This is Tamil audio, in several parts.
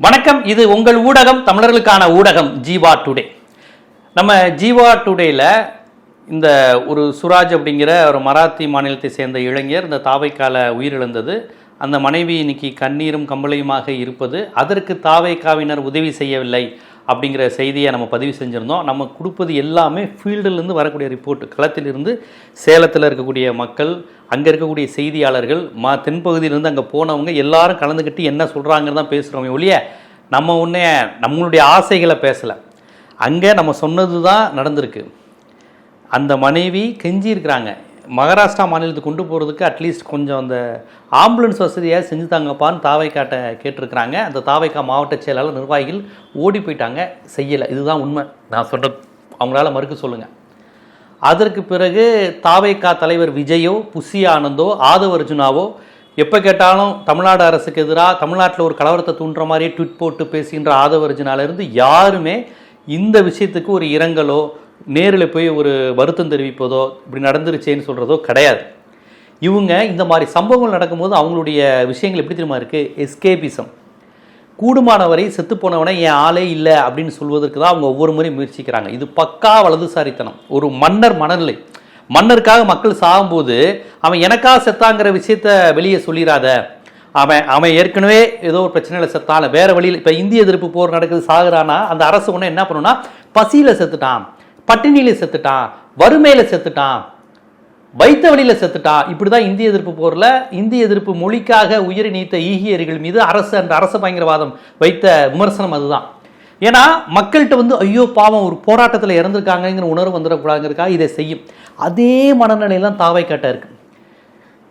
வணக்கம் இது உங்கள் ஊடகம் தமிழர்களுக்கான ஊடகம் ஜீவா டுடே. நம்ம ஜீவா டுடேல இந்த ஒரு சுராஜ் அப்படிங்கிற ஒரு மராத்தி மாநிலத்தை சேர்ந்த இளைஞர் இந்த தாவைக்கால உயிரிழந்தது. அந்த மனைவி இன்னைக்கு கண்ணீரும் கம்பளையுமாக இருப்பது அதற்கு தாவைக்காவினர் உதவி செய்யவில்லை அப்படிங்கிற செய்தியை நம்ம பதிவு செஞ்சுருந்தோம். நம்ம கொடுப்பது எல்லாமே ஃபீல்டுலேருந்து வரக்கூடிய ரிப்போர்ட் களத்திலிருந்து சேலத்தில் இருக்கக்கூடிய மக்கள் அங்கே இருக்கக்கூடிய செய்தியாளர்கள் மா தென்பகுதியிலேருந்து அங்கே போனவங்க எல்லாரும் கலந்துக்கிட்டு என்ன சொல்கிறாங்கன்னு தான் பேசுகிறோமே ஒழிய நம்ம ஒன்றே நம்மளுடைய ஆசைகளை பேசலை. அங்கே நம்ம சொன்னது தான் நடந்திருக்கு. அந்த மனைவி கெஞ்சி இருக்கிறாங்க. மகாராஷ்டிரா மாநிலத்துக்கு கொண்டு போகிறதுக்கு அட்லீஸ்ட் கொஞ்சம் அந்த ஆம்புலன்ஸ் வசதியாக செஞ்சு தாங்கப்பான்னு தாவைக்காட்ட கேட்டிருக்கிறாங்க. அந்த தாவைக்கா மாவட்ட செயலாளர் நிர்வாகிகள் ஓடி போயிட்டாங்க. செய்யலை. இதுதான் உண்மை. நான் சொல்கிற அவங்களால மறுக்க சொல்லுங்கள் அதற்கு பிறகு தாவைக்கா தலைவர் விஜயோ புசி ஆனந்தோ ஆதவ அர்ஜுனாவோ எப்போ கேட்டாலும் தமிழ்நாடு அரசுக்கு எதிராக தமிழ்நாட்டில் ஒரு கலவரத்தை தூண்டுற மாதிரியே ட்விட் போட்டு பேசுகின்ற ஆதவ அர்ஜுனாலேருந்து யாருமே இந்த விஷயத்துக்கு ஒரு இரங்கலோ நேரில் போய் ஒரு வருத்தம் தெரிவிப்பதோ இப்படி நடந்துருச்சேன்னு சொல்கிறதோ கிடையாது. இவங்க இந்த மாதிரி சம்பவங்கள் நடக்கும்போது அவங்களுடைய விஷயங்கள் எப்படி தெரியுமா இருக்குது எஸ்கேபிசம். கூடுமானவரை செத்துப்போனவனை என் ஆளே இல்லை அப்படின்னு சொல்வதற்கு தான் அவங்க ஒவ்வொரு முறையும் முயற்சிக்கிறாங்க. இது பக்கா வலதுசாரித்தனம். ஒரு மன்னர் மனநிலை. மன்னருக்காக மக்கள் சாகும்போது அவன் எனக்காக செத்தாங்கிற விஷயத்த வெளியே சொல்லிடாத அவன் அவன் ஏற்கனவே ஏதோ ஒரு பிரச்சனையில் செத்தான். வேறு வழியில் இப்போ இந்திய எதிர்ப்பு போர் நடக்குது சாகுறானா அந்த அரசு ஒன்று என்ன பண்ணுன்னா பசியில் செத்துட்டான் பட்டினியில் செத்துட்டான் வறுமையில் செத்துட்டான் வைத்த வழியில் செத்துட்டா இப்படி தான் இந்திய எதிர்ப்பு போரில் இந்திய எதிர்ப்பு மொழிக்காக உயிரை நீத்த ஈகியர்கள் மீது அரசு அந்த அரச பயங்கரவாதம் வைத்த விமர்சனம் அதுதான். ஏன்னா மக்கள்கிட்ட வந்து ஐயோ பாவம் ஒரு போராட்டத்தில் இறந்துருக்காங்கங்கிற உணர்வு வந்துடக்கூடாதுங்கிறதுக்காக இதை செய்யும். அதே மனநிலையெல்லாம் தாவை காட்ட இருக்கு.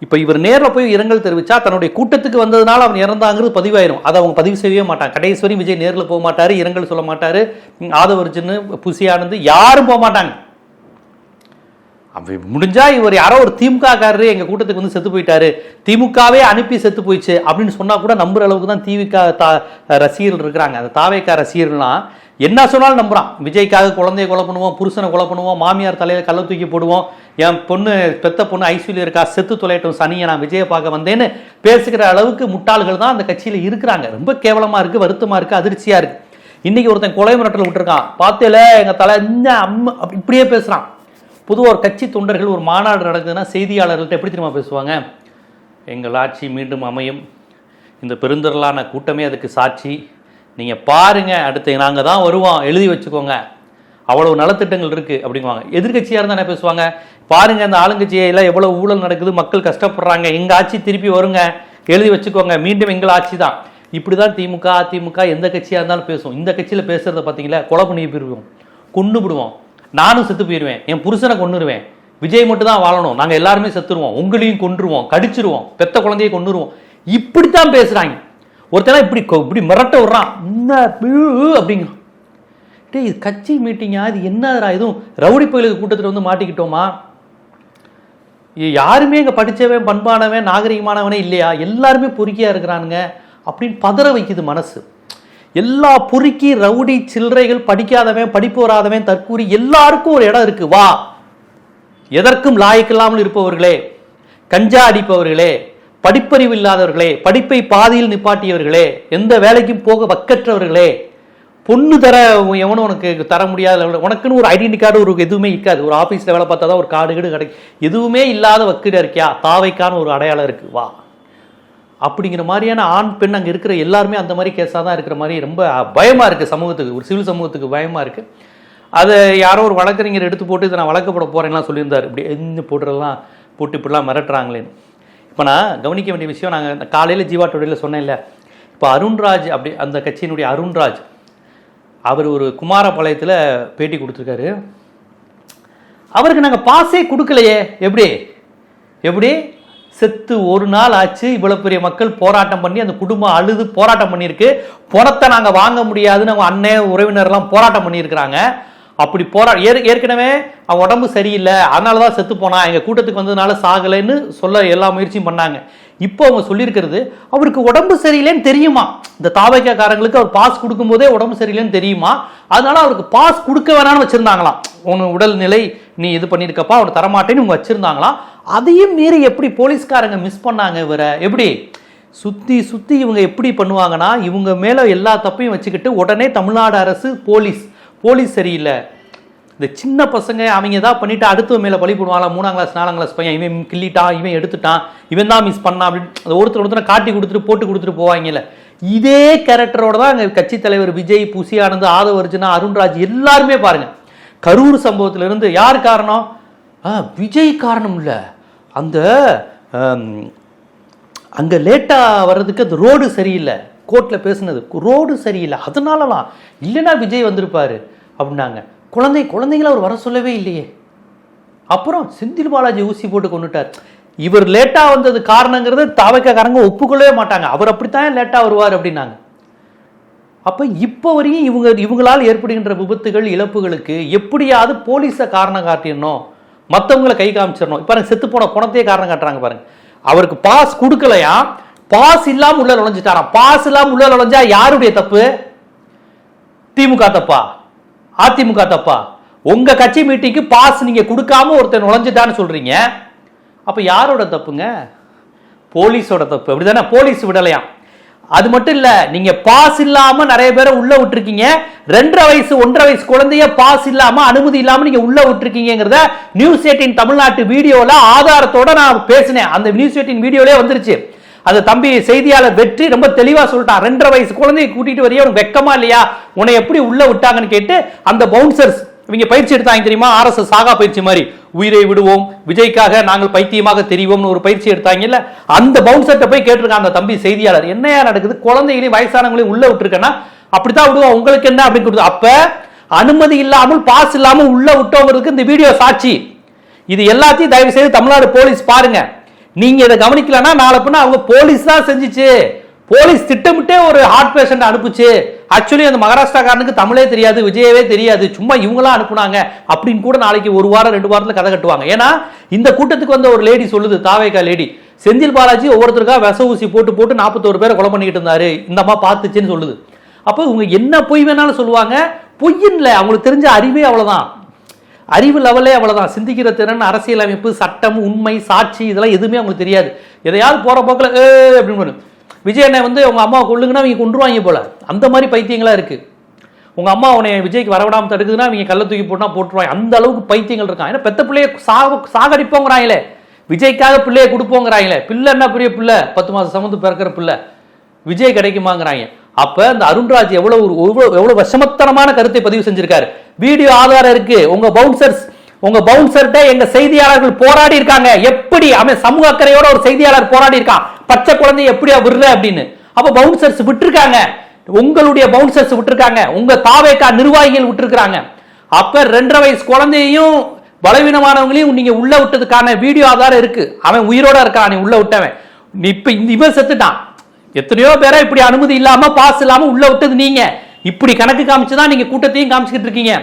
இப்போ இவர் நேரில் போய் இரங்கல் தெரிவிச்சா தன்னுடைய கூட்டத்துக்கு வந்ததுனால அவன் இறந்தாங்கிறது பதிவாயிரும். அதை அவங்க பதிவு செய்யவே மாட்டான் கடைசி வரையும் விஜய் நேரில் போக மாட்டார் இரங்கல் சொல்ல மாட்டார். ஆதவர்ஜின்னு புசியானந்து யாரும் போக மாட்டாங்க. அப்படி முடிஞ்சா இவர் யாரோ ஒரு திமுகக்காரரு எங்கள் எங்க கூட்டத்துக்கு வந்து செத்து போயிட்டாரு. திமுகவே அனுப்பி செத்து போயிடுச்சு அப்படின்னு சொன்னா கூட நம்புற அளவுக்கு தான் திமுக தா ரசிகர்கள் இருக்கிறாங்க. அந்த தாவேக்கா ரசிகர்கள்லாம் என்ன சொன்னாலும் நம்புறான். விஜய்க்காக குழந்தைய கொலை பண்ணுவோம் புருஷனை கொலை பண்ணுவோம் மாமியார் தலையில கள்ள தூக்கி போடுவோம் என் பொண்ணு பெத்த பொண்ணு ஐஸ்வர்யா இருக்கா செத்து தொலைட்டும் சனியை நான் விஜயை பார்க்க வந்தேன்னு பேசுகிற அளவுக்கு முட்டாள்கள் தான் அந்த கட்சியில இருக்கிறாங்க. ரொம்ப கேவலமா இருக்கு வருத்தமா இருக்கு அதிர்ச்சியா இருக்கு. இன்னைக்கு ஒருத்தன் கொலை மிரட்டல் விட்டுருக்கான். பார்த்தேல எங்க தலை இந்த அம்மா இப்படியே பேசுறான். பொதுவாக ஒரு கட்சி தொண்டர்கள் ஒரு மாநாடு நடக்குதுன்னா செய்தியாளர்கள்ட்ட எப்படி தெரியுமா பேசுவாங்க? எங்கள் ஆட்சி மீண்டும் அமையும். இந்த பெருந்திரளான கூட்டமே அதுக்கு சாட்சி. நீங்கள் பாருங்கள் அடுத்து நாங்கள் தான் வருவோம். எழுதி வச்சுக்கோங்க. அவ்வளோ நலத்திட்டங்கள் இருக்குது அப்படிங்குவாங்க. எதிர்கட்சியாக இருந்தால் என்ன பேசுவாங்க? பாருங்கள் அந்த ஆளுங்கட்சியெல்லாம் எவ்வளோ ஊழல் நடக்குது. மக்கள் கஷ்டப்படுறாங்க. எங்கள் ஆட்சி திருப்பி வருங்க. எழுதி வச்சுக்கோங்க. மீண்டும் எங்கள் ஆட்சி தான். இப்படி தான் திமுக அதிமுக எந்த கட்சியாக இருந்தாலும் பேசுவோம் இந்த கட்சியில் பேசுகிறத பார்த்தீங்களா கொலை பண்ணி போயிருவோம். கொண்டு விடுவோம் நானும் செத்து போயிடுவேன் என் புருஷனை கொண்டுருவேன் விஜய் மட்டும் தான் வாழணும். நாங்கள் எல்லாருமே செத்துருவோம். உங்களையும் கொண்டுருவோம் கடிச்சிருவோம். பெத்த குழந்தையை கொண்டுருவோம் இப்படித்தான் பேசுறாங்க. ஒருத்தனா இப்படி கொ- இப்படி மிரட்ட விடுறான். என்ன பிழு அப்படிங்கிறான் டேய் இது கட்சி மீட்டிங்கா? இது என்னடா இதுவும் ரவுடி கோயிலுக்கு கூட்டத்தில் வந்து மாட்டிக்கிட்டோமா? யாருமே இங்கே படித்தவன் பண்பானவன் நாகரிகமானவனே இல்லையா? எல்லாருமே பொறுக்கியா இருக்கிறானுங்க. அப்படின்னு பதற வைக்குது மனசு. எல்லா பொறுக்கி ரவுடி சில்லறைகள் படிக்காதவன் படிப்பு வராதவன் தற்கூறி எல்லாருக்கும் ஒரு இடம் இருக்கு. வா. எதற்கும் லாய்க்கில்லாமல் இருப்பவர்களே கஞ்சா அடிப்பவர்களே படிப்பறிவு இல்லாதவர்களே படிப்பை பாதியில் நிப்பாட்டியவர்களே எந்த வேலைக்கும் போக வக்கற்றவர்களே பொண்ணு தர எவனும் உனக்கு தர முடியாத உனக்குன்னு ஒரு ஐடென்டி கார்டு ஒரு எதுவுமே இருக்காது. ஒரு ஆஃபீஸில் வேலை பார்த்தா தான் ஒரு கார்டு கீடு கிடைக்கும். எதுவுமே இல்லாத வக்கிட இருக்கியா? தாவைக்கான ஒரு அடையாளம் இருக்கு. வா. அப்படிங்கிற மாதிரியான ஆண் பெண் அங்கே இருக்கிற எல்லாருமே அந்த மாதிரி கேஸாக தான் இருக்கிற மாதிரி ரொம்ப பயமாக இருக்குது சமூகத்துக்கு. ஒரு சிவில் சமூகத்துக்கு பயமாக இருக்குது அதை யாரோ ஒரு வழக்கறிஞர் எடுத்து போட்டு இதை நான் வழக்கப்பட போகிறேன்லாம் சொல்லியிருந்தார். இப்படி என்ன போட்டுறலாம் போட்டு இப்படிலாம் மிரட்டுறாங்களேன்னு இப்போ நான் கவனிக்க வேண்டிய விஷயம் நாங்கள் காலையில் ஜீவா டொடையில் சொன்னேன்ல. இப்போ அருண்ராஜ் அப்படி அந்த கட்சியினுடைய அருண்ராஜ் அவர் ஒரு குமாரபாளையத்தில் பேட்டி கொடுத்துருக்காரு. அவருக்கு நாங்கள் பாஸே கொடுக்கலையே. எப்படி? எப்படி? செத்து ஒரு நாள் ஆச்சு இவ்வளவு பெரிய மக்கள் போராட்டம் பண்ணி அந்த குடும்பம் அழுது போராட்டம் பண்ணியிருக்கு. பணத்தை நாங்கள் வாங்க முடியாதுன்னு அவங்க அண்ணன் உறவினர்லாம் போராட்டம் பண்ணியிருக்கிறாங்க. அப்படி போரா ஏற்கனவே அவன் உடம்பு சரியில்லை அதனால தான் செத்து போனான் எங்கள் கூட்டத்துக்கு வந்ததுனால சாகலைன்னு சொல்ல எல்லா முயற்சியும் பண்ணாங்க. இப்போ அவங்க சொல்லியிருக்கிறது அவருக்கு உடம்பு சரியில்லைன்னு தெரியுமா? இந்த தாவைக்காரங்களுக்கு அவர் பாஸ் கொடுக்கும்போதே உடம்பு சரியில்லைன்னு தெரியுமா? அதனால அவருக்கு பாஸ் கொடுக்க வேணாம்னு வச்சுருந்தாங்களாம். உன் உடல்நிலை நீ இது பண்ணியிருக்கப்பா அவனை தரமாட்டேன்னு இவங்க வச்சுருந்தாங்களாம். அதையும் மீறி எப்படி போலீஸ்காரங்க மிஸ் பண்ணாங்க இவரை? எப்படி? சுற்றி சுற்றி இவங்க எப்படி பண்ணுவாங்கன்னா இவங்க மேலே எல்லா தப்பையும் வச்சுக்கிட்டு உடனே தமிழ்நாடு அரசு போலீஸ். போலீஸ் சரியில்லை. இந்த சின்ன பசங்க அவங்க ஏதாவது பண்ணிவிட்டு அடுத்த மேலே பழி போடுவாங்களா மூணாம் கிளாஸ் நாலாம் கிளாஸ் பையன் இவன் கிள்ளிட்டான் இவன் எடுத்துட்டான் இவன் தான் மிஸ் பண்ணான் அப்படின்னு அந்த ஒருத்தர் ஒருத்தர் காட்டி கொடுத்துட்டு போட்டு கொடுத்துட்டு போவாங்கல்ல. இதே கேரக்டரோட தான் அங்கே கட்சித் தலைவர் விஜய் புசி ஆனந்த் ஆதவ அர்ஜுனா அருண்ராஜ் எல்லாருமே பாருங்கள் கரூர் சம்பவத்திலிருந்து யார் காரணம்? ஆ, விஜய் காரணம் இல்லை. அந்த அங்கே லேட்டாக வர்றதுக்கு அந்த ரோடு சரியில்லை. கோர்ட்டில் பேசுனது. ரோடு சரியில்லை. அதனாலலாம் இல்லைன்னா விஜய் வந்திருப்பாரு அப்படின்னாங்க. குழந்தை குழந்தைங்கள அவர் வர சொல்லவே இல்லையே. அப்புறம் செந்தில் பாலாஜி ஊசி போட்டு கொண்டுட்டார். இவர் லேட்டாக வந்தது காரணங்கிறது தாவக்காரங்க ஒப்புக்கொள்ளவே மாட்டாங்க. அவர் அப்படித்தான் லேட்டாக வருவார் அப்படின்னாங்க. அப்போ இப்போ வரையும் இவங்க இவங்களால் ஏற்படுகின்ற விபத்துகள் இழப்புகளுக்கு எப்படியாவது போலீஸை காரணம் காட்டிடணும். மற்றவங்களை கை காமிச்சிடணும். இப்போ பாருங்க செத்து போன குணத்தையே காரணம் காட்டுறாங்க பாருங்க. அவருக்கு பாஸ் கொடுக்கலையா? பாஸ் இல்லாமல் உள்ள நுழைஞ்சிட்டாராம். பாஸ் இல்லாமல் உள்ள நுழைஞ்சா யாருடைய தப்பு? திமுக தப்பா? அதிமுக தப்பா? உங்க கட்சி மீட்டிங்க்கு பாஸ் நீங்க கொடுக்காம ஒருத்தர் நுழைஞ்சிட்டான்னு சொல்றீங்க. அப்ப யாரோட தப்புங்க? போலீஸோட தப்பு. அப்படிதானே? போலீஸ் விடலையாம். அது மட்டும் இல்ல நீங்க பாஸ் இல்லாம நிறைய பேரை உள்ள விட்டுருக்கீங்க. ரெண்டரை வயசு ஒன்றரை வயசு குழந்தைய பாஸ் இல்லாம அனுமதி இல்லாம நீங்க உள்ள விட்டுருக்கீங்கிறத நியூஸ் எயிட்டின் தமிழ்நாட்டு வீடியோல ஆதாரத்தோட நான் பேசினேன். அந்த நியூஸ் எயிட்டின் வீடியோலே வந்துருச்சு. அந்த தம்பி செய்தியாளர் வெற்றி ரொம்ப தெளிவா சொல்லிட்டான். ரெண்டரை வயசு குழந்தைய கூட்டிட்டு வரையே? உனக்கு வெக்கமா இல்லையா? உன்னை எப்படி உள்ள விட்டாங்கன்னு கேட்டு அந்த பவுன்சர்ஸ் இவங்க பயிற்சி எடுத்தாங்க தெரியுமா? ஆர்எஸ்எஸ் சாகா பயிற்சி மாதிரி. உயிரை விடுவோம் விஜய்க்காக நாங்கள் பைத்தியமாக தெரிவோம்னு ஒரு பயிற்சி எடுத்தாங்கல்ல. அந்த பவுன்சர்ட்ட போய் கேட்டிருக்காங்க அந்த தம்பி செய்தியாளர். என்னையா நடக்குது? குழந்தைகளையும் வயசானவங்களையும் உள்ள விட்டுருக்கேன்னா? அப்படித்தான் விடுவோம் உங்களுக்கு என்ன அப்படின்னு கொடுத்து அப்ப அனுமதி இல்லாமல் பாஸ் இல்லாமல் உள்ள விட்டவங்களுக்கு இந்த வீடியோ சாட்சி. இது எல்லாத்தையும் தயவு செய்து தமிழ்நாடு போலீஸ் பாருங்க. நீங்க இதை கவனிக்கலன்னா நாளை பின்ன அவங்க போலீஸ் தான் செஞ்சுச்சு. போலீஸ் திட்டமிட்டே ஒரு ஹார்ட் பேஷண்ட் அனுப்புச்சு. ஆக்சுவலி அந்த மகாராஷ்டிராக்காரனுக்கு தமிழே தெரியாது விஜயவே தெரியாது. சும்மா இவங்களாம் அனுப்புனாங்க அப்படின்னு கூட நாளைக்கு ஒரு வாரம் ரெண்டு வாரத்தில் கதை கட்டுவாங்க. ஏன்னா இந்த கூட்டத்துக்கு வந்த ஒரு லேடி சொல்லுது தாவேகா லேடி செந்தில் பாலாஜி ஒவ்வொருத்தருக்கா விச ஊசி போட்டு போட்டு நாற்பத்தோரு பேரை கொலை பண்ணிக்கிட்டு இருந்தாரு. இந்த அம்மா பார்த்துச்சுன்னு சொல்லுது. அப்போ இவங்க என்ன பொய் வேணாலும் சொல்லுவாங்க. பொய்யின்ல அவங்களுக்கு தெரிஞ்ச அறிவே அவ்வளோதான் அறிவு லெவலே அவ்வளோதான் சிந்திக்கிற திறன் அரசியலமைப்பு சட்டம் உண்மை சாட்சி இதெல்லாம் எதுவுமே அவங்களுக்கு தெரியாது. எதையாவது போகிற போக்கில் ஏ அப்படின்னு விஜய் அண்ணன் வந்து அவங்க அம்மாவை கொள்ளுங்கன்னா அவங்க கொண்டுருவாங்க போல. அந்த மாதிரி பைத்தியங்களாக இருக்குது உங்கள் அம்மா உன்னை விஜய்க்கு வரவிடாமல் தடுக்குதுன்னா அவங்க கள்ள தூக்கி போட்டால் போட்டுருவாங்க. அந்த அளவுக்கு பைத்தியங்கள் இருக்கான் ஏன்னா பெத்த பிள்ளைய சாக சாகடிப்போங்கிறாங்களே. விஜய்க்காக பிள்ளையை கொடுப்போங்கிறாங்களே. பிள்ளை என்ன பெரிய பிள்ளை? பத்து மாதம் சமந்து பிறக்கிற பிள்ளை. விஜய் கிடைக்குமாங்கிறாங்க. அப்போ இந்த அருண்ராஜ் எவ்வளோ ஒரு எவ்வளோ எவ்வளோ விஷமத்தனமான கருத்தை பதிவு செஞ்சிருக்காரு. வீடியோ ஆதாரம் இருக்கு. உங்க பவுன்சர்ஸ் உங்க பவுன்சர்கிட்ட எங்க செய்தியாளர்கள் போராடி இருக்காங்க. எப்படி? அவன் சமூக அக்கறையோட ஒரு செய்தியாளர் போராடி இருக்கான். பச்சை குழந்தைய எப்படியா விடுற அப்படின்னு. அப்ப பவுன்சர்ஸ் விட்டுருக்காங்க. உங்களுடைய பவுன்சர்ஸ் விட்டுருக்காங்க. உங்க தாவேக்கா நிர்வாகிகள் விட்டுருக்காங்க அப்ப ரெண்டரை வயசு குழந்தையையும் பலவீனமானவங்களையும் நீங்க உள்ள விட்டதுக்கான வீடியோ ஆதாரம் இருக்கு. அவன் உயிரோட இருக்கான். நீ உள்ள விட்டவன். இப்ப இவன் செத்துட்டான். எத்தனையோ பேரை இப்படி அனுமதி இல்லாம பாஸ் இல்லாம உள்ள விட்டது நீங்க. இப்படி கணக்கு காமிச்சு தான் நீங்கள் கூட்டத்தையும் காமிச்சிக்கிட்டு இருக்கீங்க.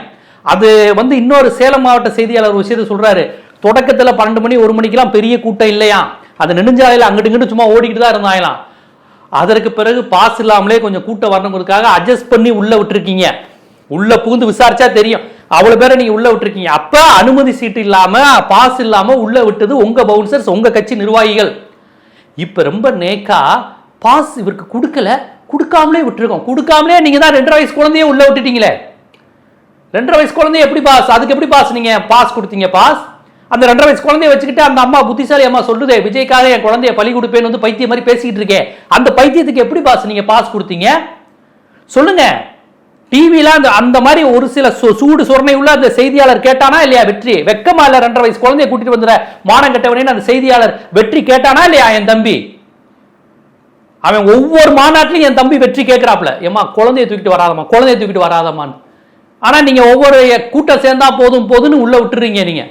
அது வந்து இன்னொரு சேலம் மாவட்ட செய்தியாளர் ஒரு விஷயத்தை சொல்கிறாரு தொடக்கத்தில் பன்னெண்டு மணி ஒரு மணிக்கெல்லாம் பெரிய கூட்டம் இல்லையா? அது நெடுஞ்சாலையில் அங்கிட்டு இங்கிட்டு சும்மா ஓடிக்கிட்டு தான் இருந்தாங்களாம். அதற்கு பிறகு பாஸ் இல்லாமலே கொஞ்சம் கூட்டம் வரணுங்கிறதுக்காக அட்ஜஸ்ட் பண்ணி உள்ளே விட்டுருக்கீங்க. உள்ளே புகுந்து விசாரிச்சா தெரியும். அவ்வளோ பேரை நீங்கள் உள்ளே விட்டுருக்கீங்க. அப்போ அனுமதி சீட்டு இல்லாமல் பாஸ் இல்லாமல் உள்ளே விட்டது உங்கள் பவுன்சர்ஸ் உங்கள் கட்சி நிர்வாகிகள். இப்போ ரொம்ப நேக்கா பாஸ் இவருக்கு கொடுக்கல. கொடுக்காமலே விட்டுருக்கோம். கொடுக்காமலே நீங்க தான் ரெண்டரை வயசு குழந்தைய உள்ள விட்டுட்டீங்களே. ரெண்டரை வயசு குழந்தைய எப்படி பாஸ்? அதுக்கு எப்படி பாஸ் நீங்க? பாஸ் கொடுத்தீங்க பாஸ். அந்த ரெண்டரை வயசு குழந்தைய வச்சுக்கிட்டு அந்த அம்மா புத்திசாலி அம்மா சொல்லுதே விஜய்க்காக என் குழந்தைய பலி கொடுப்பேன்னு வந்து பைத்தியம் மாதிரி பேசிக்கிட்டு இருக்கேன் அந்த பைத்தியத்துக்கு எப்படி பாஸ் நீங்க பாஸ் கொடுத்தீங்க? சொல்லுங்க. டிவியில அந்த அந்த மாதிரி ஒரு சில சு- சூடு சுரணை உள்ள அந்த செய்தியாளர் கேட்டானா இல்லையா வெற்றி? வெக்கமா இல்ல ரெண்டரை வயசு குழந்தைய கூட்டிட்டு வந்துற மானம் கட்டவனே அந்த செய்தியாளர் வெற்றி கேட்டானா இல்லையா என் தம்பி? அவன் ஒவ்வொரு மாநாட்டிலையும் என் தம்பி வெற்றி கேட்குறாப்புல. ஏமா குழந்தைய தூக்கிட்டு வராதம்மா குழந்தைய தூக்கிட்டு வராதம்மான்னு. ஆனால் நீங்கள் ஒவ்வொரு கூட்டம் சேர்ந்தா போதும் போதுன்னு உள்ளே விட்டுறீங்க நீங்கள்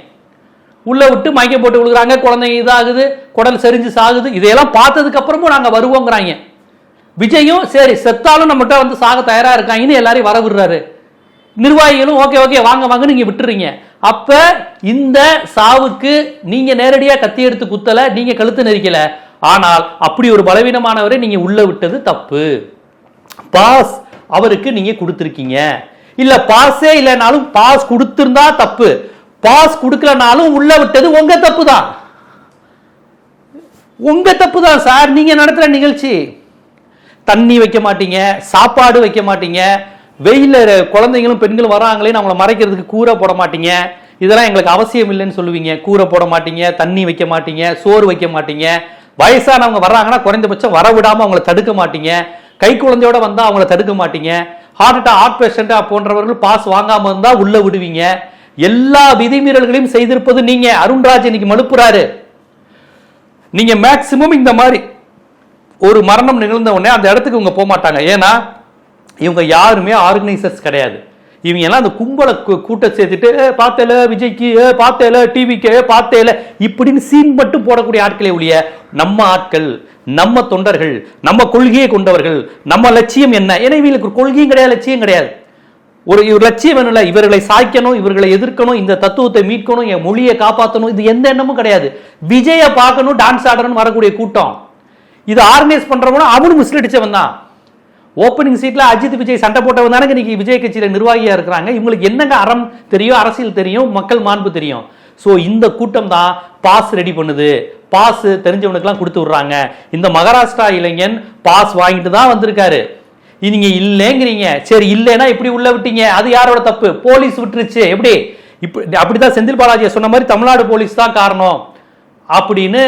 உள்ளே விட்டு மயக்க போட்டு விழுகிறாங்க குழந்தைங்க இதாகுது குடல் செரிஞ்சு சாகுது. இதையெல்லாம் பார்த்ததுக்கப்புறமும் நாங்கள் வருவோங்கிறாங்க. விஜயும் சரி செத்தாலும் நம்மகிட்ட வந்து சாக தயாராக இருக்காங்கன்னு எல்லாரையும் வர விடுறாரு. நிர்வாகிகளும் ஓகே ஓகே வாங்க வாங்க நீங்கள் விட்டுறீங்க. அப்போ இந்த சாவுக்கு நீங்கள் நேரடியாக கத்தி எடுத்து குத்தலை நீங்கள் கழுத்து நெரிக்கலை. ஆனால் அப்படி ஒரு பலவீனமானவரை நீங்க உள்ள விட்டது தப்பு. பாஸ் அவருக்கு நீங்க கொடுத்துருக்கீங்க. இல்ல பாஸே இல்லைனாலும் பாஸ் கொடுத்திருந்தா தப்பு. பாஸ் கொடுக்கலனாலும் உள்ள விட்டது உங்க தப்பு தான் உங்க தப்பு தான் சார்? நீங்க நடத்துற நிகழ்ச்சி. தண்ணி வைக்க மாட்டீங்க சாப்பாடு வைக்க மாட்டீங்க. வெயில குழந்தைங்களும் பெண்களும் வராங்களே அவங்கள மறைக்கிறதுக்கு கூரை போட மாட்டீங்க. இதெல்லாம் எங்களுக்கு அவசியம் இல்லைன்னு சொல்லுவீங்க. கூரை போட மாட்டீங்க தண்ணி வைக்க மாட்டீங்க சோறு வைக்க மாட்டீங்க. வயசானவங்க வர்றாங்கன்னா குறைந்தபட்சம் வர விடாமல் அவங்கள தடுக்க மாட்டீங்க. கை குழந்தையோட வந்தால் அவங்கள தடுக்க மாட்டீங்க. ஹார்ட் அட்டாக் ஹார்ட் பேஷண்ட் போன்றவர்கள் பாஸ் வாங்காமல் இருந்தால் உள்ளே விடுவீங்க. எல்லா விதிமீறல்களையும் செய்திருப்பது நீங்க. அருண்ராஜ் இன்னைக்கு மனுப்புறாரு நீங்க மேக்சிமம் இந்த மாதிரி ஒரு மரணம் நிகழ்ந்த உடனே அந்த இடத்துக்கு இவங்க போக மாட்டாங்க ஏன்னா இவங்க யாருமே ஆர்கனைசர்ஸ் கிடையாது. இவங்க எல்லாம் அந்த கும்பலை கூட்ட சேர்த்துட்டு பார்த்தேல விஜய்க்கு பார்த்தேல டிவிக்கு பார்த்தேல இப்படின்னு சீன் மட்டும் போடக்கூடிய ஆட்களே ஒழிய நம்ம ஆட்கள் நம்ம தொண்டர்கள் நம்ம கொள்கையை கொண்டவர்கள் நம்ம லட்சியம் என்ன? ஏன்னா இவங்களுக்கு கொள்கையும் கிடையாது லட்சியம் கிடையாது. ஒரு இவர் லட்சியம் என்னல இவர்களை சாய்க்கணும் இவர்களை எதிர்க்கணும் இந்த தத்துவத்தை மீட்கணும் என் மொழியை காப்பாற்றணும் இது எந்த எண்ணமும் கிடையாது. விஜயை பார்க்கணும் டான்ஸ் ஆடணும் வரக்கூடிய கூட்டம். இது ஆர்கனைஸ் பண்றவனும் அவனும் மிஸ்லடிச்சவன் தான் ஓப்பனிங் சீட்ல அஜித் விஜய் சண்டை போட்டவங்க தானே இன்னைக்கு விஜய் கட்சியில நிர்வாகியா இருக்கிறாங்க. இவங்களுக்கு என்னங்க அறம் தெரியும்? அரசியல் தெரியும் மக்கள் மாண்பு தெரியும். ஸோ இந்த கூட்டம் தான் பாஸ் ரெடி பண்ணுது. பாஸ் தெரிஞ்சவனுக்குலாம் கொடுத்து விடுறாங்க. இந்த மகாராஷ்டிரா இளைஞன் பாஸ் வாங்கிட்டு தான் வந்திருக்காரு. நீங்க இல்லைங்கிறீங்க. சரி இல்லைன்னா இப்படி உள்ள விட்டீங்க. அது யாரோட தப்பு? போலீஸ் விட்டுருச்சு. எப்படி? இப்படி அப்படிதான் செந்தில் பாலாஜி சொன்ன மாதிரி தமிழ்நாடு போலீஸ் தான் காரணம். அப்படின்னு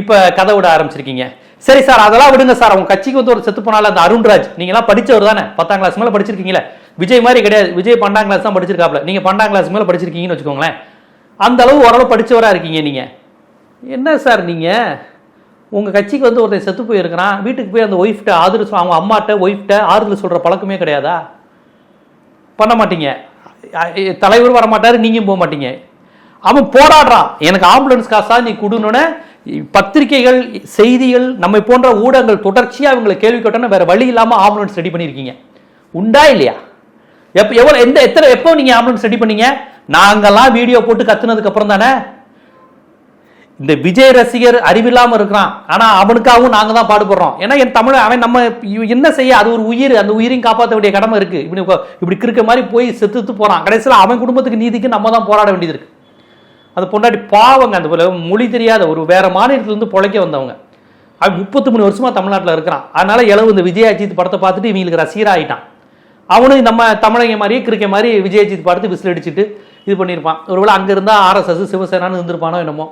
இப்ப கதை விட ஆரம்பிச்சிருக்கீங்க. சரி சார் அதெல்லாம் விடுங்க சார். அவங்க கட்சிக்கு வந்து ஒரு செத்து போனால அந்த அருண்ராஜ் நீங்களாம் படித்தவர் படிச்சவர் தானே? பத்தாம் கிளாஸ் மேலே படிச்சிருக்கீங்களே விஜய் மாதிரி கிடையாது. விஜய் பன்னெண்டாம் கிளாஸ் தான் படிச்சிருக்காப்ல நீங்கள் பன்னெண்டாம் கிளாஸ் மேலே படிச்சிருக்கீங்கன்னு வச்சுக்கோங்களேன். அந்த அளவு ஓரளவு படித்தவராக இருக்கீங்க நீங்கள் என்ன சார் நீங்கள் உங்கள் கட்சிக்கு வந்து ஒருத்தன் செத்து போயிருக்கிறான். வீட்டுக்கு போய் அந்த ஒய்ஃப்ட்ட ஆதரவு சொ- அவங்க அம்மாட்ட ஒய்ஃப்ட்ட ஆறுதல் சொல்கிற பழக்கமே கிடையாதா? பண்ண மாட்டீங்க. தலைவரும் தலைவர் வர மாட்டார் நீங்களும் போக மாட்டீங்க. அவன் போராடுறான். எனக்கு ஆம்புலன்ஸ் காசா நீ கொடுன்னு பத்திரிகைகள் செய்திகள் நம்மை போன்ற ஊடகங்கள் தொடர்ச்சியாக அவங்களை கேள்வி கேட்டோன்னா வேற வழி இல்லாமல் ஆம்புலன்ஸ் ரெடி பண்ணியிருக்கீங்க உண்டா இல்லையா? எப்போ எவ்வளோ எந்த எத்தனை எப்போ நீங்கள் ஆம்புலன்ஸ் ரெடி பண்ணீங்க? நாங்கள்லாம் வீடியோ போட்டு கத்துனதுக்கு அப்புறம் தானே? இந்த விஜய் ரசிகர் அறிவில்லாமல் இருக்கிறான். ஆனால் அவனுக்காகவும் நாங்கள் தான் பாடுபடுறோம். ஏன்னா என் தமிழ் அவன் நம்ம இவ- என்ன செய்ய அது ஒரு உயிர் அந்த உயிரையும் காப்பாற்ற வேண்டிய கடமை இருக்குது இப்படி இப்படி கிறுக்க மாதிரி போய் செத்துத்து போகிறான் கடைசியில் அவன் குடும்பத்துக்கு நீதிக்கு நம்ம தான் போராட வேண்டியது இருக்குது அது பொண்டாட்டி பாவங்க அந்த போல மொழி தெரியாத ஒரு வேற மாநிலத்திலேருந்து பொழைக்க வந்தவங்க. அவன் முப்பத்தி மூணு வருஷமா தமிழ்நாட்டில் இருக்கிறான். அதனால இளவு இந்த விஜய் அஜித் படத்தை பார்த்துட்டு இவங்களுக்கு ரசிகர் ஆயிட்டான். அவனும் நம்ம தமிழங்க மாதிரியே கிறுக்க மாதிரி விஜய் அஜித் பார்த்து விசில் அடிச்சுட்டு இது பண்ணியிருப்பான். ஒருவேளை அங்கே இருந்தால் ஆர்எஸ்எஸ் சிவசேனான்னு இருந்திருப்பானோ என்னமோ.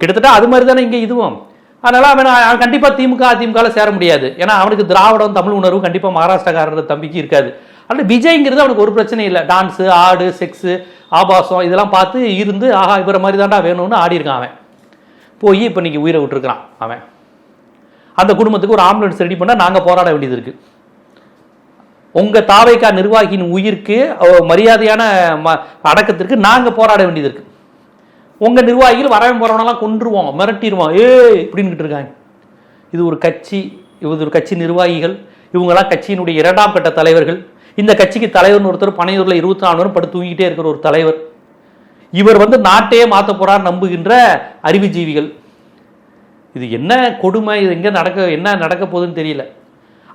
கிட்டத்தட்ட அது மாதிரி தானே இங்கே இதுவும். அதனால அவன் அவன் கண்டிப்பாக திமுக அதிமுகவில் சேர முடியாது. ஏன்னா அவனுக்கு திராவிடம் தமிழ் உணர்வு கண்டிப்பாக மகாராஷ்டிரக்காரர் தம்பிக்கு இருக்காது. அதனால விஜய்ங்கிறது அவனுக்கு ஒரு பிரச்சனை இல்லை. டான்ஸு ஆடு செக்ஸு ஆபாசம் இதெல்லாம் பார்த்து இருந்து ஆஹா இவரை மாதிரி தான்டா வேணும்னு ஆடியிருக்கான் அவன். போய் இப்போ இன்றைக்கி உயிரை விட்டுருக்கான் அவன். அந்த குடும்பத்துக்கு ஒரு ஆம்புலன்ஸ் ரெடி பண்ணால் நாங்கள் போராட வேண்டியது இருக்குது உங்கள் தாவைக்கா நிர்வாகியின் உயிருக்கு மரியாதையான ம- அடக்கத்திற்கு நாங்கள் போராட வேண்டியது இருக்குது உங்கள் நிர்வாகிகள் வரவன் போறவனெல்லாம் கொன்றுவோம் மிரட்டிடுவோம். ஏய் இப்படின்னுட்டு இருக்காங்க. இது ஒரு கட்சி இது ஒரு கட்சி நிர்வாகிகள் இவங்கெல்லாம் கட்சியினுடைய இரண்டாம் கட்ட தலைவர்கள் இந்த கட்சிக்கு தலைவர்னு ஒருத்தர் பனையூரில் இருபத்தி நாலு வரும் படுத்து தூங்கிட்டே இருக்கிற ஒரு தலைவர். இவர் வந்து நாட்டையே மாற்ற போறார் நம்புகின்ற அறிவுஜீவிகள். இது என்ன கொடுமை? இது எங்கே நடக்க என்ன நடக்க போகுதுன்னு தெரியல.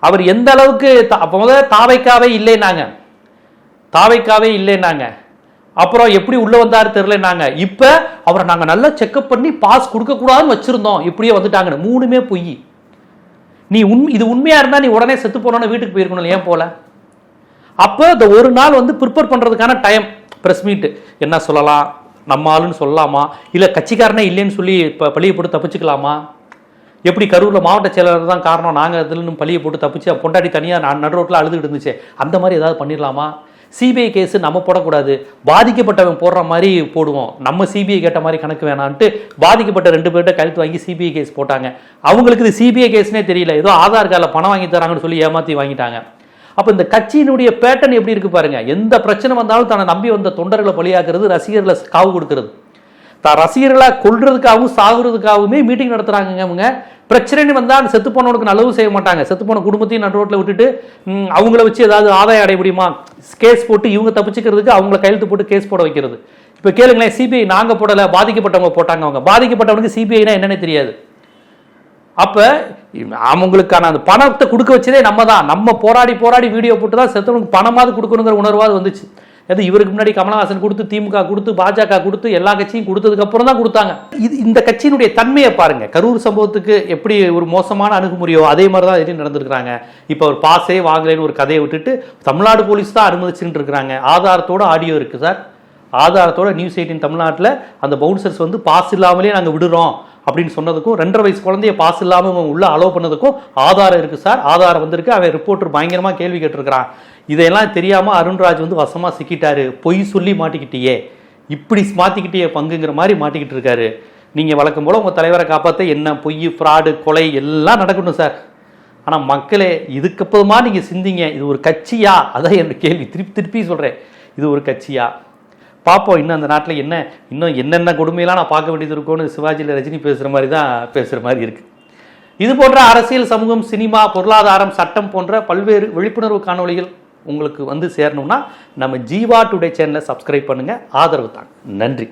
அவர் எந்த அளவுக்கு அப்போ முதல்ல தாவைக்காவே இல்லைன்னாங்க. தாவைக்காவே இல்லைன்னாங்க. அப்புறம் எப்படி உள்ள வந்தாரு தெரியலனாங்க இப்போ அவரை நாங்கள் நல்லா செக்அப் பண்ணி பாஸ் கொடுக்கக்கூடாதுன்னு வச்சுருந்தோம். இப்படியே வந்துட்டாங்க மூணுமே பொய். நீ உண் இது உண்மையாக இருந்தால் நீ உடனே செத்து போனோன்னு வீட்டுக்கு போயிருக்கணும் ஏன் போல? அப்போ இந்த ஒரு நாள் வந்து ப்ரிப்பேர் பண்ணுறதுக்கான டைம் ப்ரெஸ் மீட் என்ன சொல்லலாம்? நம்ம ஆளுன்னு சொல்லலாமா? இல்லை கட்சிக்காரனே இல்லைன்னு சொல்லி இப்போ பழியை போட்டு தப்பிச்சுக்கலாமா? எப்படி கரூரில் மாவட்ட செயலாளர் தான் காரணம்? நாங்கள் இதுலன்னு பழியை போட்டு தப்பிச்சு பொண்டாட்டி தனியாக நான் நடு ரோட்டில் அழுதுகிட்டு இருந்துச்சு. அந்த மாதிரி ஏதாவது பண்ணிடலாமா? சிபிஐ கேஸு நம்ம போடக்கூடாது. பாதிக்கப்பட்டவன் போடுற மாதிரி போடுவோம். நம்ம சிபிஐ கேட்ட மாதிரி கணக்கு வேணான்ட்டு பாதிக்கப்பட்ட ரெண்டு பேர்கிட்ட கழுத்து வாங்கி சிபிஐ கேஸ் போட்டாங்க. அவங்களுக்கு இது சிபிஐ கேஸ்னே தெரியல. ஏதோ ஆதார் கார்டில் பணம் வாங்கி தராங்கன்னு சொல்லி ஏமாற்றி வாங்கிட்டாங்க. அப்போ இந்த கட்சியினுடைய பேட்டர்ன் எப்படி இருக்கு பாருங்க. எந்த பிரச்சனை வந்தாலும் தன்னை நம்பி வந்த தொண்டர்களை பலியாக்குறது ரசிகர்களை காவு கொடுக்கறது. தான் ரசிகர்களை கொல்றதுக்காகவும் சாகுறதுக்காகவுமே மீட்டிங் நடத்துறாங்க அவங்க பிரச்சனைன்னு வந்தால் அந்த செத்து போனவனுக்கு நல்லவும் செய்ய மாட்டாங்க. செத்து போன குடும்பத்தையும் நடு ரோட்டில் விட்டுட்டு அவங்கள வச்சு ஏதாவது ஆதாயம் அடைய முடியுமா? கேஸ் போட்டு இவங்க தப்பிச்சுக்கிறதுக்கு அவங்கள கையெழுத்து போட்டு கேஸ் போட வைக்கிறது. இப்போ கேளுங்களேன் சிபிஐ நாங்கள் போடல பாதிக்கப்பட்டவங்க போட்டாங்க அவங்க. பாதிக்கப்பட்டவனுக்கு சிபிஐனா என்னன்னே தெரியாது. அப்போ அவங்களுக்கான அந்த பணத்தை கொடுக்க வச்சதே நம்ம தான் நம்ம போராடி போராடி வீடியோ போட்டு தான் செத்தவனுக்கு பணமாவது கொடுக்கணுங்கிற உணர்வாது வந்துச்சு. அது இவருக்கு முன்னாடி கமலஹாசன் கொடுத்து திமுக கொடுத்து பாஜக கொடுத்து எல்லா கட்சியும் கொடுத்ததுக்கு அப்புறம் தான் கொடுத்தாங்க. இது இந்த கட்சியினுடைய தன்மையை பாருங்க. கரூர் சம்பவத்துக்கு எப்படி ஒரு மோசமான அணுகுமுறையோ அதே மாதிரி தான் இதையும் நடந்திருக்கிறாங்க. இப்போ ஒரு பாஸே வாங்கலைன்னு ஒரு கதையை விட்டுட்டு தமிழ்நாடு போலீஸ் தான் அனுமதிச்சுட்டு இருக்கிறாங்க. ஆதாரத்தோட ஆடியோ இருக்குது சார். ஆதாரத்தோட நியூஸ் எயிட்டின் தமிழ்நாட்டில் அந்த பவுன்சர்ஸ் வந்து பாஸ் இல்லாமலே நாங்கள் விடுறோம். அப்படின்னு சொன்னதுக்கும் ரெண்டரை வயசு குழந்தைய பாஸ் இல்லாமல் அவன் உள்ள அலோவ் பண்ணதுக்கும் ஆதாரம் இருக்குது சார் ஆதாரம் வந்திருக்கு. அவன் ரிப்போர்ட்டர் பயங்கரமாக கேள்வி கேட்டிருக்கிறான். இதையெல்லாம் தெரியாமல் அருண்ராஜ் வந்து வசமாக சிக்கிட்டாரு. பொய் சொல்லி மாட்டிக்கிட்டியே. இப்படி மாற்றிக்கிட்டே பங்குங்கிற மாதிரி மாட்டிக்கிட்டு இருக்காரு. நீங்கள் வழக்கம் போல் உங்கள் தலைவரை காப்பாற்ற என்ன பொய் ஃப்ராடு கொலை எல்லாம் நடக்கணும் சார் ஆனால் மக்களே இதுக்கப்புறமா நீங்கள் சிந்திங்க. இது ஒரு கட்சியா? அதான் என்னோட கேள்வி. திருப்பி திருப்பி சொல்கிறேன் இது ஒரு கட்சியா? பார்ப்போம் இன்னும் அந்த நாட்டில் என்ன இன்னும் என்னென்ன கொடுமையெல்லாம் நான் பார்க்க வேண்டியது இருக்கும்னு சிவாஜியில் ரஜினி பேசுகிற மாதிரி தான் பேசுகிற மாதிரி இருக்குது இது போன்ற அரசியல் சமூகம் சினிமா பொருளாதாரம் சட்டம் போன்ற பல்வேறு விழிப்புணர்வு காணொளிகள் உங்களுக்கு வந்து சேரணும்னா நம்ம ஜீவா டுடே சேனலை சப்ஸ்கிரைப் பண்ணுங்கள் ஆதரவு தாங்க. நன்றி.